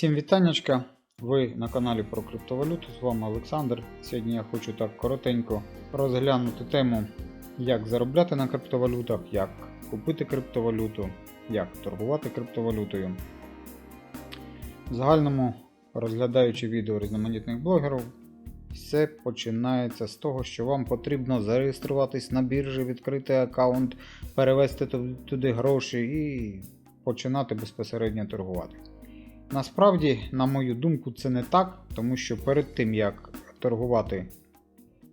Всім вітаннячка! Ви на каналі про криптовалюту. З вами Олександр. Сьогодні я хочу так коротенько розглянути тему, як заробляти на криптовалютах, як купити криптовалюту, як торгувати криптовалютою. В загальному, розглядаючи відео різноманітних блогерів, все починається з того, що вам потрібно зареєструватись на біржі, відкрити аккаунт, перевести туди гроші і починати безпосередньо торгувати. Насправді, на мою думку, це не так, тому що перед тим як торгувати,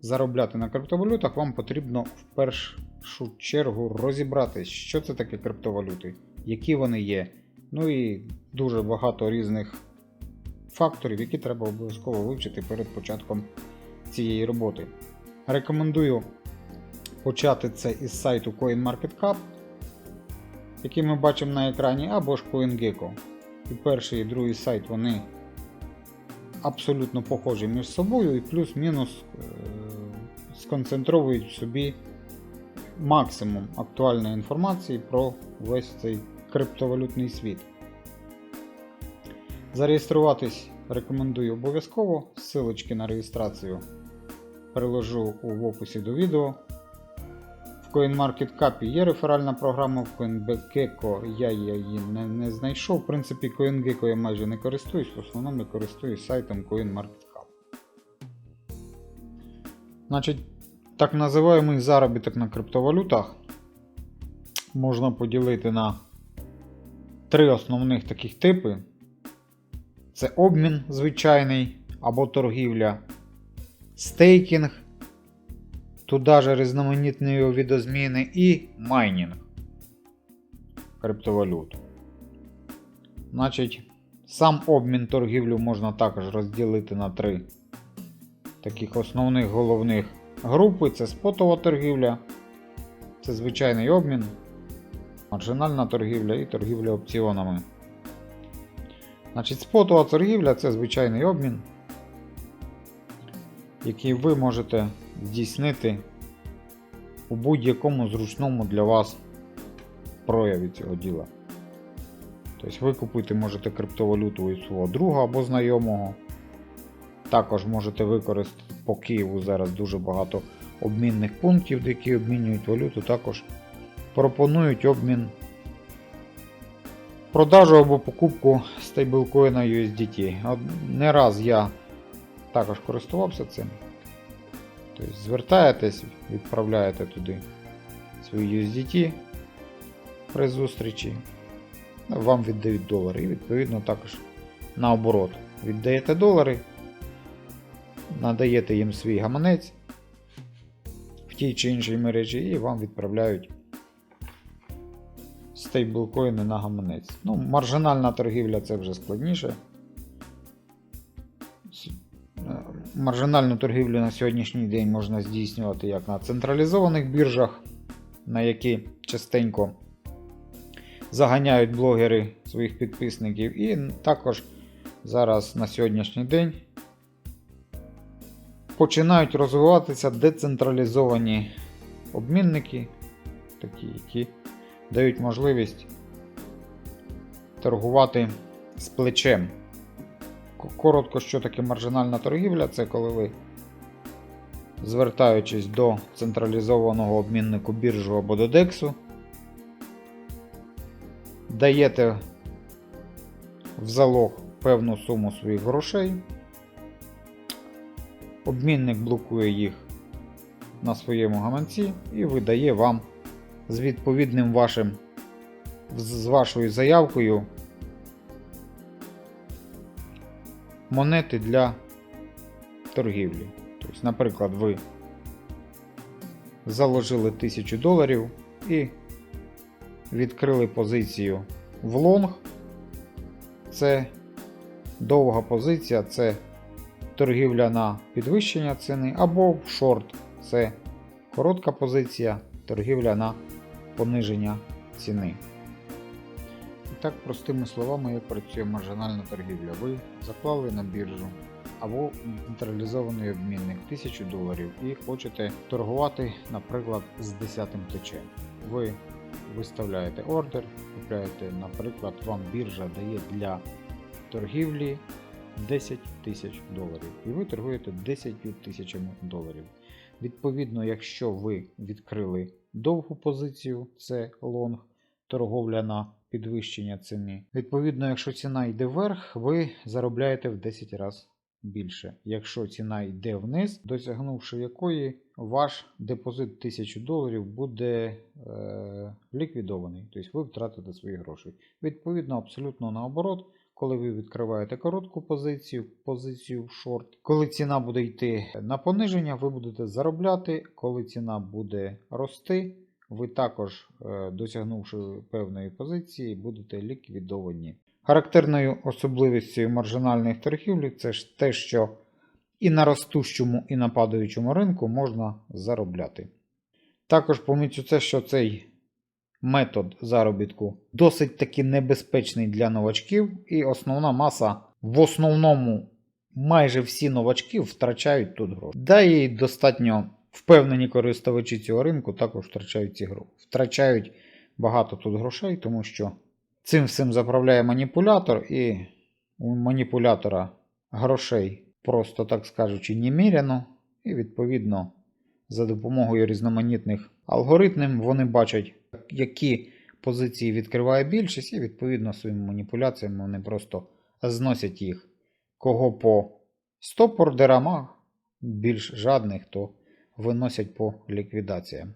заробляти на криптовалютах, вам потрібно в першу чергу розібратись, що це таке криптовалюти, які вони є. Ну і дуже багато різних факторів, які треба обов'язково вивчити перед початком цієї роботи. Рекомендую почати це із сайту CoinMarketCap, який ми бачимо на екрані, або ж CoinGecko. І перший і другий сайт вони абсолютно похожі між собою і плюс-мінус е- сконцентровують в собі максимум актуальної інформації про весь цей криптовалютний світ. Зареєструватись рекомендую обов'язково. Ссылочки на реєстрацію приложу в описі до відео. CoinMarketCap є реферальна програма, в CoinGecko я її не, не знайшов. В принципі, CoinGecko я майже не користуюсь, в основному я користуюсь сайтом CoinMarketCap. Значить, так називаємий заробіток на криптовалютах можна поділити на три основних таких типи. Це обмін звичайний або торгівля, стейкінг туди же різноманітні відозміни і майнінг криптовалют. Значить, сам обмін торгівлю можна також розділити на три таких основних головних групи: це спотова торгівля, це звичайний обмін, маржинальна торгівля і торгівля опціонами. Значить, спотова торгівля це звичайний обмін, який ви можете здійснити у будь-якому зручному для вас прояві цього діла. Тобто ви купити можете криптовалюту у свого друга або знайомого. Також можете використати по Києву зараз дуже багато обмінних пунктів, які обмінюють валюту, також пропонують обмін продажу або покупку стейблкоїна USDT. Не раз я також користувався цим. Тобто звертаєтесь, відправляєте туди свої USDT при зустрічі. ну, Вам віддають долари. І відповідно також наоборот. Віддаєте долари, надаєте їм свій гаманець в тій чи іншій мережі, і вам відправляють стейблкоїни на гаманець. Ну, маржинальна торгівля це вже складніше. Маржинальну торгівлю на сьогоднішній день можна здійснювати як на централізованих біржах, на які частенько заганяють блогери своїх підписників, і також зараз на сьогоднішній день починають розвиватися децентралізовані обмінники, такі, які дають можливість торгувати з плечем. Коротко, що таке маржинальна торгівля, це коли ви, звертаючись до централізованого обміннику біржу або до дексу, даєте в залог певну суму своїх грошей. Обмінник блокує їх на своєму гаманці і видає вам з відповідним вашим з вашою заявкою монети для торгівлі. Тобто, наприклад, ви заложили 1000 доларів і відкрили позицію в лонг. Це довга позиція, це торгівля на підвищення ціни, або в шорт це коротка позиція, торгівля на пониження ціни. Так, простими словами, як працює маржинальна торгівля. Ви заклали на біржу або централізований обмінник 1000 доларів і хочете торгувати, наприклад, з 10 плечем. Ви виставляєте ордер, купляєте, наприклад, вам біржа дає для торгівлі 10 тисяч доларів. І ви торгуєте 10 тисячами доларів. Відповідно, якщо ви відкрили довгу позицію, це лонг, торговля на підвищення ціни. Відповідно, якщо ціна йде вверх, ви заробляєте в 10 разів більше. Якщо ціна йде вниз, досягнувши якої ваш депозит 1000 доларів буде е, ліквідований, тобто ви втратите свої гроші. Відповідно, абсолютно наоборот, коли ви відкриваєте коротку позицію, позицію в шорт, коли ціна буде йти на пониження, ви будете заробляти. Коли ціна буде рости, ви також, е, досягнувши певної позиції, будете ліквідовані. Характерною особливістю маржинальних торгівлі це ж те, що і на ростущому, і на падаючому ринку можна заробляти. Також помічу це, що цей метод заробітку досить таки небезпечний для новачків, і основна маса в основному майже всі новачки втрачають тут гроші. Да і достатньо впевнені користувачі цього ринку також втрачають гроші. Втрачають багато тут грошей, тому що цим всім заправляє маніпулятор, і у маніпулятора грошей, просто так скажучи, неміряно, і відповідно за допомогою різноманітних алгоритмів вони бачать, які позиції відкриває більшість, і відповідно своїми маніпуляціями вони просто зносять їх. Кого по стоп-ордерам, а більш жадних, то виносять по ліквідаціям.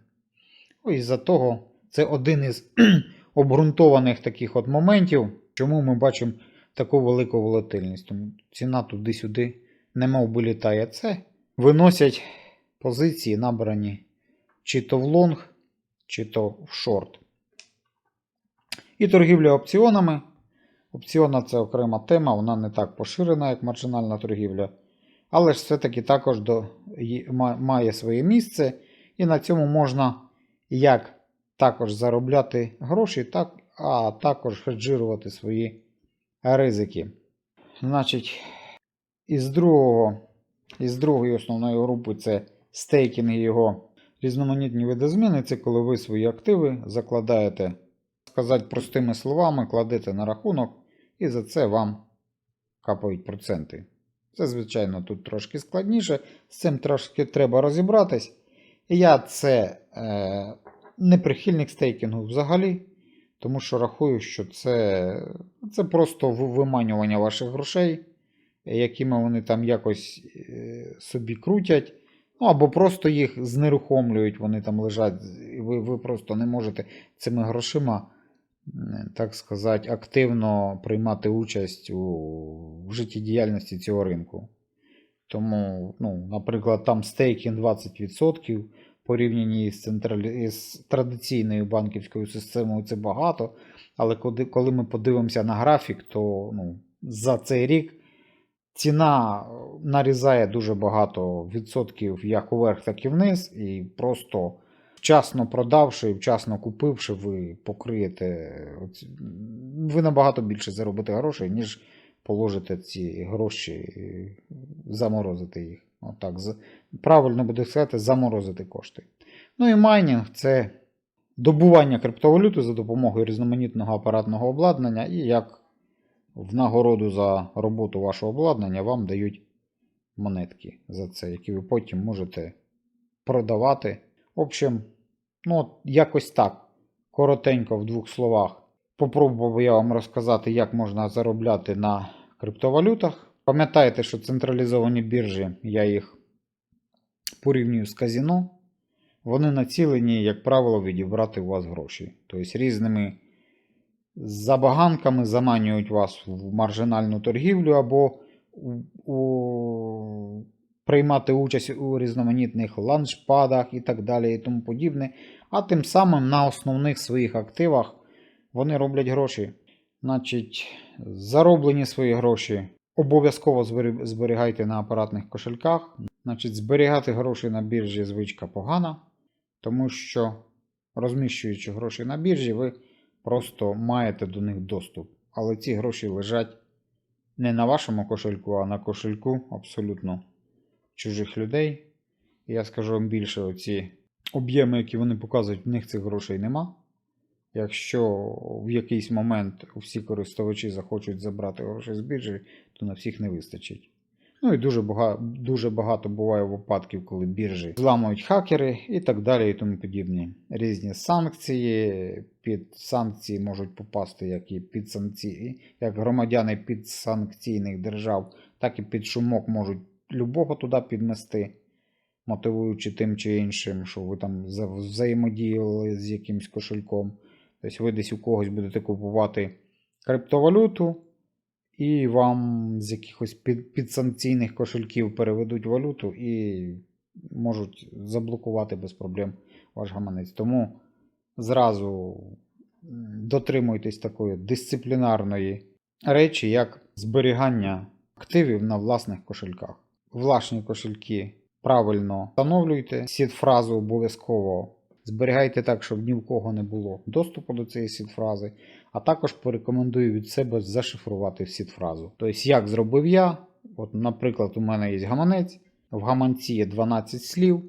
Ось за того це один із обґрунтованих таких от моментів, чому ми бачимо таку велику волатильність. Тому ціна туди-сюди немов би літає. Це виносять позиції, набрані чи то в лонг, чи то в шорт. І торгівля опціонами. Опціона це окрема тема, вона не так поширена, як маржинальна торгівля. Але ж все-таки також до, має своє місце, і на цьому можна як також заробляти гроші, так, а також хеджирувати свої ризики. Значить, із другого, із другої основної групи це стейкінг і його різноманітні видозміни. Це коли ви свої активи закладаєте, сказати простими словами, кладете на рахунок, і за це вам капають проценти. Це, звичайно, тут трошки складніше, з цим трошки треба розібратись. Я це е, не прихильник стейкінгу взагалі, тому що рахую, що це, це просто виманювання ваших грошей, якими вони там якось е, собі крутять. Ну, або просто їх знерухомлюють, вони там лежать, і ви, ви просто не можете цими грошима, так сказати, активно приймати участь у життєдіяльності цього ринку. Тому, ну, наприклад, там стейкінг 20% порівняні з, централі... з традиційною банківською системою це багато. Але коли, ми подивимося на графік, то ну, за цей рік ціна нарізає дуже багато відсотків як уверх, так і вниз. І просто вчасно продавши і вчасно купивши, ви покриєте. Ви набагато більше заробите грошей, ніж положите ці гроші, заморозити їх. Отак. Правильно буде сказати, заморозити кошти. Ну і майнінг це добування криптовалюти за допомогою різноманітного апаратного обладнання, і як в нагороду за роботу вашого обладнання вам дають монетки за це, які ви потім можете продавати. В общем, ну, якось так. Коротенько в двох словах. Попробував я вам розказати, як можна заробляти на криптовалютах. Пам'ятайте, що централізовані біржі, я їх порівнюю з казіно. Вони націлені, як правило, відібрати у вас гроші. Тобто різними забаганками заманюють вас в маржинальну торгівлю або у, приймати участь у різноманітних ланчпадах і так далі і тому подібне. А тим самим на основних своїх активах вони роблять гроші. Значить, зароблені свої гроші обов'язково зберігайте на апаратних кошельках. Значить, зберігати гроші на біржі звичка погана, тому що розміщуючи гроші на біржі, ви просто маєте до них доступ. Але ці гроші лежать не на вашому кошельку, а на кошельку абсолютно чужих людей. Я скажу вам більше, оці об'єми, які вони показують, в них цих грошей нема. Якщо в якийсь момент всі користувачі захочуть забрати гроші з біржі, то на всіх не вистачить. Ну і дуже багато, дуже багато буває випадків, коли біржі зламують хакери і так далі, і тому подібне. Різні санкції. Під санкції можуть попасти як і під санкції, як громадяни підсанкційних держав, так і під шумок можуть любого туди піднести, мотивуючи тим чи іншим, що ви там взаємодіяли з якимсь кошельком. Тобто ви десь у когось будете купувати криптовалюту, і вам з якихось під, підсанкційних кошельків переведуть валюту і можуть заблокувати без проблем ваш гаманець. Тому зразу дотримуйтесь такої дисциплінарної речі, як зберігання активів на власних кошельках. Власні кошельки. Правильно встановлюйте, сід-фразу обов'язково зберігайте так, щоб ні в кого не було доступу до цієї сід-фрази, а також порекомендую від себе зашифрувати сід-фразу. Тобто, як зробив я, от, наприклад, у мене є гаманець, в гаманці є 12 слів.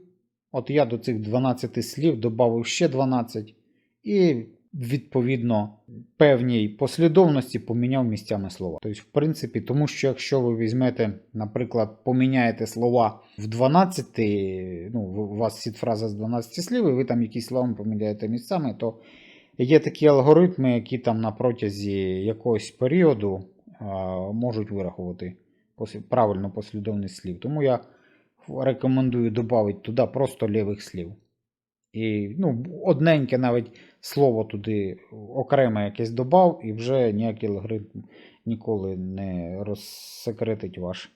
От я до цих 12 слів додав ще 12 і відповідно певній послідовності поміняв місцями слова. Тобто, в принципі, тому що якщо ви візьмете, наприклад, поміняєте слова в 12, ну, у вас сід-фраза з 12 слів, і ви там якісь слова поміняєте місцями, то є такі алгоритми, які там на протязі якогось періоду можуть вирахувати правильну послідовність слів. Тому я рекомендую додати туди просто лівих слів. І ну, одненьке навіть слово туди окреме якесь додав, і вже ніякий алгоритм ніколи не розсекретить ваш,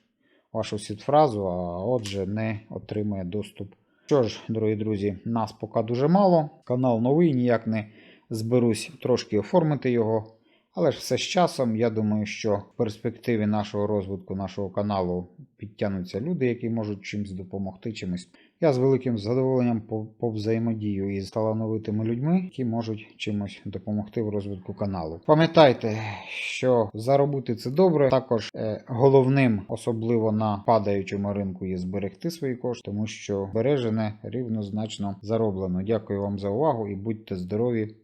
вашу сітфразу, а отже не отримає доступ. Що ж, дорогі друзі, нас поки дуже мало. Канал новий, ніяк не зберусь трошки оформити його. Але ж все з часом, я думаю, що в перспективі нашого розвитку нашого каналу підтягнуться люди, які можуть чимось допомогти чимось. Я з великим задоволенням по- повзаємодію із талановитими людьми, які можуть чимось допомогти в розвитку каналу. Пам'ятайте, що заробити це добре. Також е, головним, особливо на падаючому ринку, є зберегти свої кошти, тому що бережене рівнозначно зароблено. Дякую вам за увагу і будьте здорові!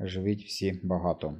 Живіть всі багато.